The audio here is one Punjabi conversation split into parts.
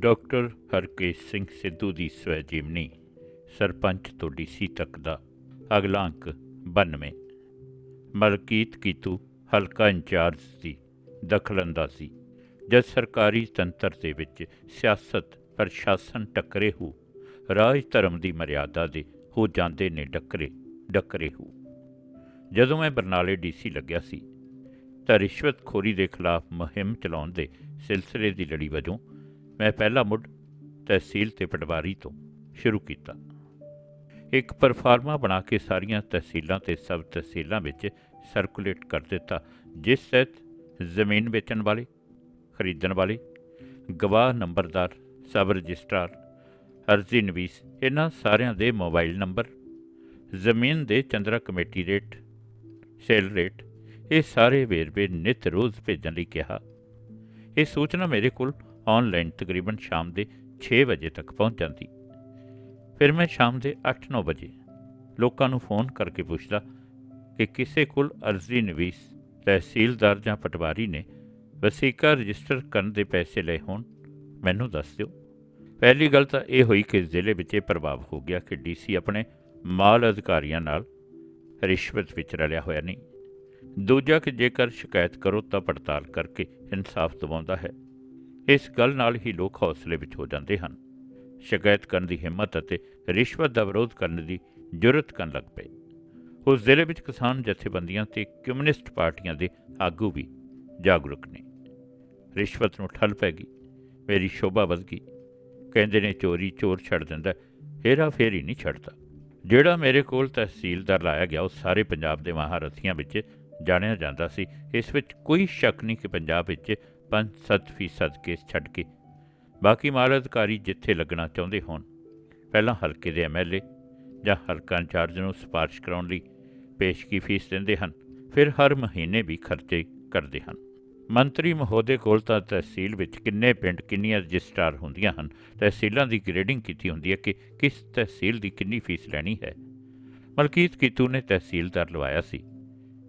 ਡਾਕਟਰ ਹਰਕੇਸ਼ ਸਿੰਘ ਸਿੱਧੂ ਦੀ ਸਵੈ ਜੀਵਨੀ ਸਰਪੰਚ ਤੋਂ ਡੀਸੀ ਤੱਕ ਦਾ ਅਗਲਾ ਅੰਕ 92 ਮਲਕੀਤ ਕੀਤੂ ਹਲਕਾ ਇੰਚਾਰਜ ਦੀ ਦਖਲਅੰਦਾਜ਼ੀ, ਜਦ ਸਰਕਾਰੀ ਤੰਤਰ ਦੇ ਵਿੱਚ ਸਿਆਸਤ, ਪ੍ਰਸ਼ਾਸਨ ਟੱਕਰੇ ਹੋ, ਰਾਜ ਧਰਮ ਦੀ ਮਰਿਆਦਾ ਦੇ ਹੋ ਜਾਂਦੇ ਨੇ ਡੱਕਰੇ ਡੱਕਰੇ ਹੋ। ਜਦੋਂ ਮੈਂ ਬਰਨਾਲੇ ਡੀਸੀ ਲੱਗਿਆ ਸੀ, ਤਾਂ ਰਿਸ਼ਵਤਖੋਰੀ ਦੇ ਖਿਲਾਫ ਮੁਹਿੰਮ ਚਲਾਉਣ ਦੇ ਸਿਲਸਿਲੇ ਦੀ ਲੜੀ ਵਜੋਂ ਮੈਂ ਪਹਿਲਾ ਮੁੱਢ ਤਹਿਸੀਲ ਤੇ ਪਟਵਾਰੀ ਤੋਂ ਸ਼ੁਰੂ ਕੀਤਾ। ਇੱਕ ਪਰਫਾਰਮਾ ਬਣਾ ਕੇ ਸਾਰੀਆਂ ਤਹਿਸੀਲਾਂ ਤੇ ਸਬ ਤਹਿਸੀਲਾਂ ਵਿੱਚ ਸਰਕੂਲੇਟ ਕਰ ਦਿੱਤਾ, ਜਿਸ ਤਹਿਤ ਜ਼ਮੀਨ ਵੇਚਣ ਵਾਲੇ, ਖਰੀਦਣ ਵਾਲੇ, ਗਵਾਹ ਨੰਬਰਦਾਰ, ਸਬ ਰਜਿਸਟਰਾਰ, ਅਰਜ਼ੀ ਨਵੀਸ, ਇਹਨਾਂ ਸਾਰਿਆਂ ਦੇ ਮੋਬਾਈਲ ਨੰਬਰ, ਜ਼ਮੀਨ ਦੇ ਚੰਦਰਾ ਕਮੇਟੀ ਰੇਟ, ਸੇਲ ਰੇਟ, ਇਹ ਸਾਰੇ ਵੇਰਵੇ ਨਿਤ ਰੋਜ਼ ਭੇਜਣ ਲਈ ਕਿਹਾ। ਇਹ ਸੂਚਨਾ ਮੇਰੇ ਕੋਲ ਆਨਲਾਈਨ ਤਕਰੀਬਨ ਸ਼ਾਮ ਦੇ 6 ਵਜੇ ਤੱਕ ਪਹੁੰਚ ਜਾਂਦੀ। ਫਿਰ ਮੈਂ ਸ਼ਾਮ ਦੇ 8-9 ਵਜੇ ਲੋਕਾਂ ਨੂੰ ਫੋਨ ਕਰਕੇ ਪੁੱਛਦਾ ਕਿ ਕਿਸੇ ਕੋਲ ਅਰਜ਼ੀ ਨਵੀਸ ਤਹਿਸੀਲਦਾਰ ਜਾਂ ਪਟਵਾਰੀ ਨੇ ਵਸੀਕਾ ਰਜਿਸਟਰ ਕਰਨ ਦੇ ਪੈਸੇ ਲਏ ਹੋਣ, ਮੈਨੂੰ ਦੱਸ ਦਿਓ। ਪਹਿਲੀ ਗੱਲ ਤਾਂ ਇਹ ਹੋਈ ਕਿ ਜ਼ਿਲ੍ਹੇ ਵਿੱਚ ਇਹ ਪ੍ਰਭਾਵ ਹੋ ਗਿਆ ਕਿ ਡੀਸੀ ਆਪਣੇ ਮਾਲ ਅਧਿਕਾਰੀਆਂ ਨਾਲ ਰਿਸ਼ਵਤ ਵਿੱਚ ਰਲਿਆ ਹੋਇਆ ਨਹੀਂ। ਦੂਜਾ ਕਿ ਜੇਕਰ ਸ਼ਿਕਾਇਤ ਕਰੋ ਤਾਂ ਪੜਤਾਲ ਕਰਕੇ ਇਨਸਾਫ ਦਿਵਾਉਂਦਾ ਹੈ। ਇਸ ਗੱਲ ਨਾਲ ਹੀ ਲੋਕ ਹੌਸਲੇ ਵਿੱਚ ਹੋ ਜਾਂਦੇ ਹਨ। ਸ਼ਿਕਾਇਤ ਕਰਨ ਦੀ ਹਿੰਮਤ ਅਤੇ ਰਿਸ਼ਵਤ ਦਾ ਵਿਰੋਧ ਕਰਨ ਦੀ ਜੁਰਤ ਕਰਨ ਲੱਗ ਪਏ। ਉਸ ਜ਼ਿਲ੍ਹੇ ਵਿੱਚ ਕਿਸਾਨ ਜਥੇਬੰਦੀਆਂ ਤੇ ਕਮਿਊਨਿਸਟ ਪਾਰਟੀਆਂ ਦੇ ਆਗੂ ਵੀ ਜਾਗਰੂਕ ਨੇ। ਰਿਸ਼ਵਤ ਨੂੰ ਠੱਲ ਪੈ ਗਈ, ਮੇਰੀ ਸ਼ੋਭਾ ਵਧ ਗਈ। ਕਹਿੰਦੇ ਨੇ, ਚੋਰੀ, ਚੋਰ ਛੱਡ ਦਿੰਦਾ, ਹੇਰਾ ਫੇਰੀ ਨਹੀਂ ਛੱਡਦਾ। ਜਿਹੜਾ ਮੇਰੇ ਕੋਲ ਤਹਿਸੀਲਦਾਰ ਲਾਇਆ ਗਿਆ, ਉਹ ਸਾਰੇ ਪੰਜਾਬ ਦੇ ਮਹਾਰਥੀਆਂ ਵਿੱਚ ਜਾਣਿਆ ਜਾਂਦਾ ਸੀ। ਇਸ ਵਿੱਚ ਕੋਈ ਸ਼ੱਕ ਨਹੀਂ ਕਿ ਪੰਜਾਬ ਵਿੱਚ 5-7% ਕੇਸ ਛੱਡ ਕੇ। ਬਾਕੀ ਮਾਲ ਅਧਿਕਾਰੀ ਜਿੱਥੇ ਲੱਗਣਾ ਚਾਹੁੰਦੇ ਹੋਣ, ਪਹਿਲਾਂ ਹਲਕੇ ਦੇ ਐਮਐਲਏ ਜਾਂ ਹਲਕਾ ਇੰਚਾਰਜ ਨੂੰ ਸਿਫਾਰਿਸ਼ ਕਰਾਉਣ ਲਈ ਪੇਸ਼ਗੀ ਫੀਸ ਦਿੰਦੇ ਹਨ, ਫਿਰ ਹਰ ਮਹੀਨੇ ਵੀ ਖਰਚੇ ਕਰਦੇ ਹਨ। ਮੰਤਰੀ ਮਹੋਦੇ ਕੋਲ ਤਾਂ ਤਹਿਸੀਲ ਵਿੱਚ ਕਿੰਨੇ ਪਿੰਡ ਕਿੰਨੀਆਂ ਰਜਿਸਟਰਾਰ ਹੁੰਦੀਆਂ ਹਨ, ਤਹਿਸੀਲਾਂ ਦੀ ਗ੍ਰੇਡਿੰਗ ਕੀਤੀ ਹੁੰਦੀ ਹੈ ਕਿ ਕਿਸ ਤਹਿਸੀਲ ਦੀ ਕਿੰਨੀ ਫੀਸ ਲੈਣੀ ਹੈ। ਮਲਕੀਤ ਕੀਤੂ ਨੇ ਤਹਿਸੀਲਦਾਰ ਲਵਾਇਆ ਸੀ।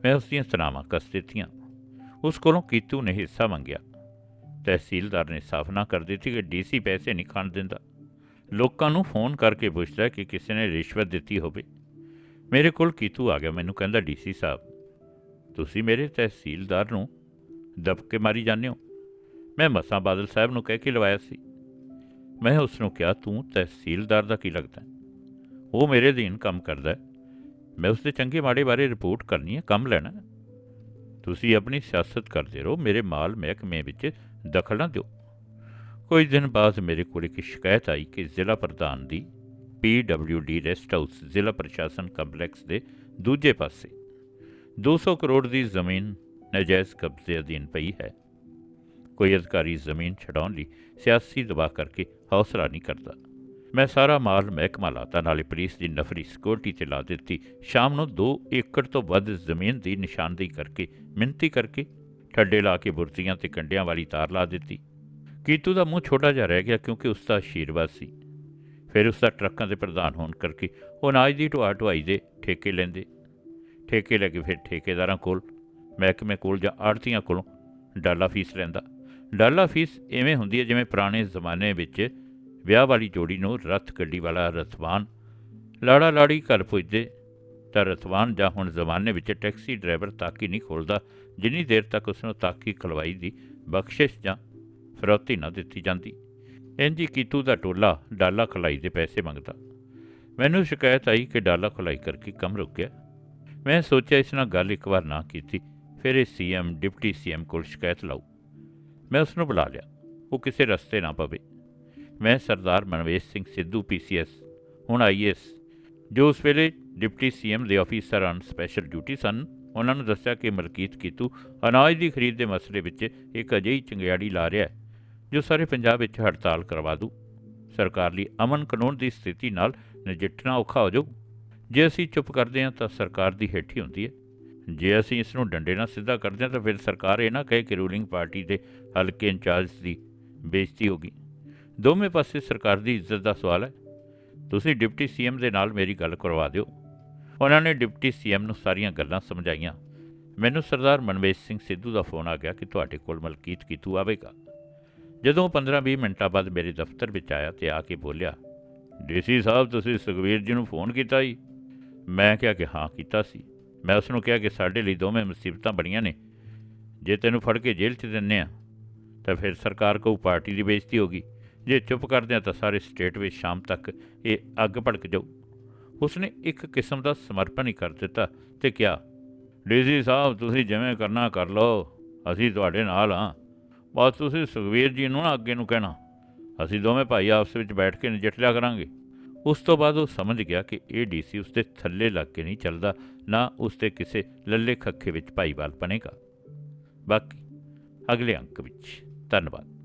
ਮੈਂ ਉਸ ਦੀਆਂ ਸਨਾਵਾਂ ਕਸ ਦਿੱਤੀਆਂ। ਉਸ ਕੋਲੋਂ ਕੀਤੂ ਨੇ ਹਿੱਸਾ ਮੰਗਿਆ। ਤਹਿਸੀਲਦਾਰ ਨੇ ਸਾਫ਼ ਨਾ ਕਰ ਦਿੱਤੀ ਕਿ ਡੀਸੀ ਪੈਸੇ ਨਹੀਂ ਖਾਣ ਦਿੰਦਾ। ਲੋਕਾਂ ਨੂੰ ਫੋਨ ਕਰਕੇ ਪੁੱਛਦਾ ਕਿ ਕਿਸੇ ਨੇ ਰਿਸ਼ਵਤ ਦਿੱਤੀ ਹੋਵੇ। ਮੇਰੇ ਕੋਲ ਕੀਤੂ ਆ ਗਿਆ, ਮੈਨੂੰ ਕਹਿੰਦਾ, ਡੀਸੀ ਸਾਹਿਬ, ਤੁਸੀਂ ਮੇਰੇ ਤਹਿਸੀਲਦਾਰ ਨੂੰ ਦਬਕੇ ਮਾਰੀ ਜਾਂਦੇ ਹੋ। ਮੈਂ ਮਸਾਂ ਬਾਦਲ ਸਾਹਿਬ ਨੂੰ ਕਹਿ ਕੇ ਲਵਾਇਆ ਸੀ। ਮੈਂ ਉਸ ਨੂੰ ਕਿਹਾ, ਤੂੰ ਤਹਿਸੀਲਦਾਰ ਦਾ ਕੀ ਲੱਗਦਾ? ਉਹ ਮੇਰੇ ਅਧੀਨ ਕੰਮ ਕਰਦਾ ਮੈਂ ਉਸ ਦੇ ਚੰਗੇ ਮਾੜੇ ਬਾਰੇ ਰਿਪੋਰਟ ਕਰਨੀ ਹੈ, ਕੰਮ ਲੈਣਾ ਤੁਸੀਂ ਆਪਣੀ ਸਿਆਸਤ ਕਰਦੇ ਰਹੋ, ਮੇਰੇ ਮਾਲ ਮਹਿਕਮੇ ਵਿੱਚ ਦਖਲ ਨਾ ਦਿਓ। ਕੁਝ ਦਿਨ ਬਾਅਦ ਮੇਰੇ ਕੋਲ ਇੱਕ ਸ਼ਿਕਾਇਤ ਆਈ ਕਿ ਜ਼ਿਲ੍ਹਾ ਪ੍ਰਧਾਨ ਦੀ ਡੀ ਰੈਸਟ ਹਾਊਸ ਜ਼ਿਲ੍ਹਾ ਪ੍ਰਸ਼ਾਸਨ ਕੰਪਲੈਕਸ ਦੇ ਦੂਜੇ ਪਾਸੇ 200 ਕਰੋੜ ਦੀ ਜ਼ਮੀਨ ਨਾਜਾਇਜ਼ ਕਬਜ਼ੇ ਅਧੀਨ ਪਈ ਹੈ। ਕੋਈ ਅਧਿਕਾਰੀ ਜ਼ਮੀਨ ਛਡਾਉਣ ਲਈ ਸਿਆਸੀ ਦਬਾਅ ਕਰਕੇ ਹੌਸਲਾ ਨਹੀਂ ਕਰਦਾ। ਮੈਂ ਸਾਰਾ ਮਾਲ ਮਹਿਕਮਾ ਲਾਤਾ, ਨਾਲੇ ਪੁਲਿਸ ਦੀ ਨਫਰੀ ਸਿਕਿਉਰਿਟੀ ਤੇ ਲਾ ਦਿੱਤੀ। ਸ਼ਾਮ ਨੂੰ 2 ਏਕੜ ਤੋਂ ਵੱਧ ਜ਼ਮੀਨ ਦੀ ਨਿਸ਼ਾਨਦੇਹੀ ਕਰਕੇ ਮਿੰਤੀ ਕਰਕੇ ਠੱਡੇ ਲਾ ਕੇ ਬੁਰਤੀਆਂ ਤੇ ਕੰਡਿਆਂ ਵਾਲੀ ਤਾਰ ਲਾ ਦਿੱਤੀ। ਕੀਤੂ ਦਾ ਮੂੰਹ ਛੋਟਾ ਜਿਹਾ ਰਹਿ ਗਿਆ ਕਿਉਂਕਿ ਉਸ ਦਾ ਆਸ਼ੀਰਵਾਦ ਸੀ। ਫਿਰ ਉਸ ਦਾ ਟਰੱਕਾਂ ਦੇ ਪ੍ਰਧਾਨ ਹੋਣ ਕਰਕੇ ਉਹ ਅਨਾਜ ਦੀ ਢੁਆ ਢੁਆਈ ਦੇ ਠੇਕੇ ਲੈਂਦੇ। ਠੇਕੇ ਲੈ ਕੇ ਫਿਰ ਠੇਕੇਦਾਰਾਂ ਕੋਲ, ਮਹਿਕਮੇ ਕੋਲ ਜਾਂ ਆੜਤੀਆਂ ਕੋਲੋਂ ਡਾਲਾ ਫੀਸ ਲੈਂਦਾ। ਡਾਲਾ ਫੀਸ ਐਵੇਂ ਹੁੰਦੀ ਹੈ ਜਿਵੇਂ ਪੁਰਾਣੇ ਜ਼ਮਾਨੇ ਵਿੱਚ ਵਿਆਹ ਵਾਲੀ ਜੋੜੀ ਨੂੰ ਰੱਥ ਗੱਡੀ ਵਾਲਾ ਰਥਵਾਨ ਲਾੜਾ ਲਾੜੀ ਘਰ ਪੁੱਜਦੇ ਤਾਂ ਰਥਵਾਨ ਜਾਂ ਹੁਣ ਜ਼ਮਾਨੇ ਵਿੱਚ ਟੈਕਸੀ ਡਰਾਈਵਰ ਤਾਕੀ ਨਹੀਂ ਖੋਲਦਾ ਜਿੰਨੀ ਦੇਰ ਤੱਕ ਉਸ ਨੂੰ ਤਾਕੀ ਖਲਵਾਈ ਦੀ ਬਖਸ਼ਿਸ਼ ਜਾਂ ਫਰੋਤੀ ਨਾ ਦਿੱਤੀ ਜਾਂਦੀ ਇੰਜੀ ਕੀਤੂ ਦਾ ਟੋਲਾ ਡਾਲਾ ਖਲਾਈ ਦੇ ਪੈਸੇ ਮੰਗਦਾ। ਮੈਨੂੰ ਸ਼ਿਕਾਇਤ ਆਈ ਕਿ ਡਾਲਾ ਖਲਾਈ ਕਰਕੇ ਕੰਮ ਰੁਕ ਗਿਆ ਮੈਂ ਸੋਚਿਆ ਇਸ ਨਾਲ ਗੱਲ ਇੱਕ ਵਾਰ ਨਾ ਕੀਤੀ, ਫਿਰ ਇਹ ਸੀਐਮ, ਡਿਪਟੀ ਸੀਐਮ ਕੋਲ ਸ਼ਿਕਾਇਤ ਲਾਉ ਮੈਂ ਉਸ ਨੂੰ ਬੁਲਾ ਲਿਆ, ਉਹ ਕਿਸੇ ਰਸਤੇ ਨਾ ਪਵੇ। ਮੈਂ ਸਰਦਾਰ ਮਨਵੇਸ਼ ਸਿੰਘ ਸਿੱਧੂ ਪੀਸੀਐਸ ਹੁਣ ਆਈਐਸ ਜੋ ਉਸ ਵੇਲੇ ਡਿਪਟੀ ਸੀਐਮ ਦੇ ਆਫੀਸਰ ਹਨ ਸਪੈਸ਼ਲ ਡਿਊਟੀ ਸਨ। ਉਹਨਾਂ ਨੂੰ ਦੱਸਿਆ ਕਿ ਮਲਕੀਤ ਕੀਤੂ ਅਨਾਜ ਦੀ ਖਰੀਦ ਦੇ ਮਸਲੇ ਵਿੱਚ ਇੱਕ ਅਜਿਹੀ ਚੰਗਿਆੜੀ ਲਾ ਰਿਹਾ ਹੈ, ਜੋ ਸਾਰੇ ਪੰਜਾਬ ਵਿੱਚ ਹੜਤਾਲ ਕਰਵਾ ਦੂ। ਸਰਕਾਰ ਲਈ ਅਮਨ ਕਾਨੂੰਨ ਦੀ ਸਥਿਤੀ ਨਾਲ ਨਜਿੱਠਣਾ ਔਖਾ ਹੋ ਜਾਊ। ਜੇ ਅਸੀਂ ਚੁੱਪ ਕਰਦੇ ਹਾਂ ਤਾਂ ਸਰਕਾਰ ਦੀ ਹੇਠੀ ਹੁੰਦੀ ਹੈ। ਜੇ ਅਸੀਂ ਇਸ ਨੂੰ ਡੰਡੇ ਨਾਲ ਸਿੱਧਾ ਕਰਦੇ ਹਾਂ ਤਾਂ ਫਿਰ ਸਰਕਾਰ ਇਹ ਨਾ ਕਹੇ ਕਿ ਰੂਲਿੰਗ ਪਾਰਟੀ ਦੇ ਹਲਕੇ ਇੰਚਾਰਜ ਦੀ ਬੇਇੱਜ਼ਤੀ ਹੋਗੀ ਦੋਵੇਂ ਪਾਸੇ ਸਰਕਾਰ ਦੀ ਇੱਜ਼ਤ ਦਾ ਸਵਾਲ ਹੈ। ਤੁਸੀਂ ਡਿਪਟੀ ਸੀਐਮ ਦੇ ਨਾਲ ਮੇਰੀ ਗੱਲ ਕਰਵਾ ਦਿਓ। ਉਹਨਾਂ ਨੇ ਡਿਪਟੀ ਸੀਐਮ ਨੂੰ ਸਾਰੀਆਂ ਗੱਲਾਂ ਸਮਝਾਈਆਂ। ਮੈਨੂੰ ਸਰਦਾਰ ਮਨਵੇਸ਼ ਸਿੰਘ ਸਿੱਧੂ ਦਾ ਫੋਨ ਆ ਗਿਆ ਕਿ ਤੁਹਾਡੇ ਕੋਲ ਮਲਕੀਤ ਕੀਤੂ ਆਵੇਗਾ। ਜਦੋਂ 15-20 ਮਿੰਟਾਂ ਬਾਅਦ ਮੇਰੇ ਦਫ਼ਤਰ ਵਿੱਚ ਆਇਆ ਤੇ ਆ ਕੇ ਬੋਲਿਆ, ਡੀਸੀ ਸਾਹਿਬ, ਤੁਸੀਂ ਸੁਖਵੀਰ ਜੀ ਨੂੰ ਫੋਨ ਕੀਤਾ ਜੀ? ਮੈਂ ਕਿਹਾ ਕਿ ਹਾਂ, ਕੀਤਾ ਸੀ। ਮੈਂ ਉਸ ਨੂੰ ਕਿਹਾ ਕਿ ਸਾਡੇ ਲਈ ਦੋਵੇਂ ਮੁਸੀਬਤਾਂ ਬੜੀਆਂ ਨੇ। ਜੇ ਤੈਨੂੰ ਫੜ ਕੇ ਜੇਲ੍ਹ 'ਚ ਦਿੰਨੇ ਆ, ਤਾਂ ਫਿਰ ਸਰਕਾਰ ਕੋਲ ਪਾਰਟੀ ਦੀ ਬੇਇੱਜ਼ਤੀ ਹੋਗੀ ਜੇ ਚੁੱਪ ਕਰਦੇ ਆ ਤਾਂ ਸਾਰੇ ਸਟੇਟ ਵਿੱਚ ਸ਼ਾਮ ਤੱਕ ਇਹ ਅੱਗ ਭੜਕ ਜਾਊ। ਉਸਨੇ ਇੱਕ ਕਿਸਮ ਦਾ ਸਮਰਪਣ ਹੀ ਕਰ ਦਿੱਤਾ ਤੇ ਕਿਹਾ, ਡੀਸੀ ਸਾਹਿਬ, ਤੁਸੀਂ ਜਿਵੇਂ ਕਰਨਾ ਕਰ ਲਓ, ਅਸੀਂ ਤੁਹਾਡੇ ਨਾਲ ਹਾਂ। ਬਸ ਤੁਸੀਂ ਸੁਖਵੀਰ ਜੀ ਨੂੰ ਨਾ ਅੱਗੇ ਨੂੰ ਕਹਿਣਾ। ਅਸੀਂ ਦੋਵੇਂ ਭਾਈ ਆਪਸ ਵਿੱਚ ਬੈਠ ਕੇ ਨਜਿੱਠ ਲਿਆ ਕਰਾਂਗੇ। ਉਸ ਤੋਂ ਬਾਅਦ ਉਹ ਸਮਝ ਗਿਆ ਕਿ ਇਹ ਡੀਸੀ ਉਸਦੇ ਥੱਲੇ ਲੱਗ ਕੇ ਨਹੀਂ ਚੱਲਦਾ, ਨਾ ਉਸਦੇ ਕਿਸੇ ਲੱਲੇ ਖੱਖੇ ਵਿੱਚ ਭਾਈਵਾਲ ਬਣੇਗਾ। ਬਾਕੀ ਅਗਲੇ ਅੰਕ ਵਿੱਚ। ਧੰਨਵਾਦ।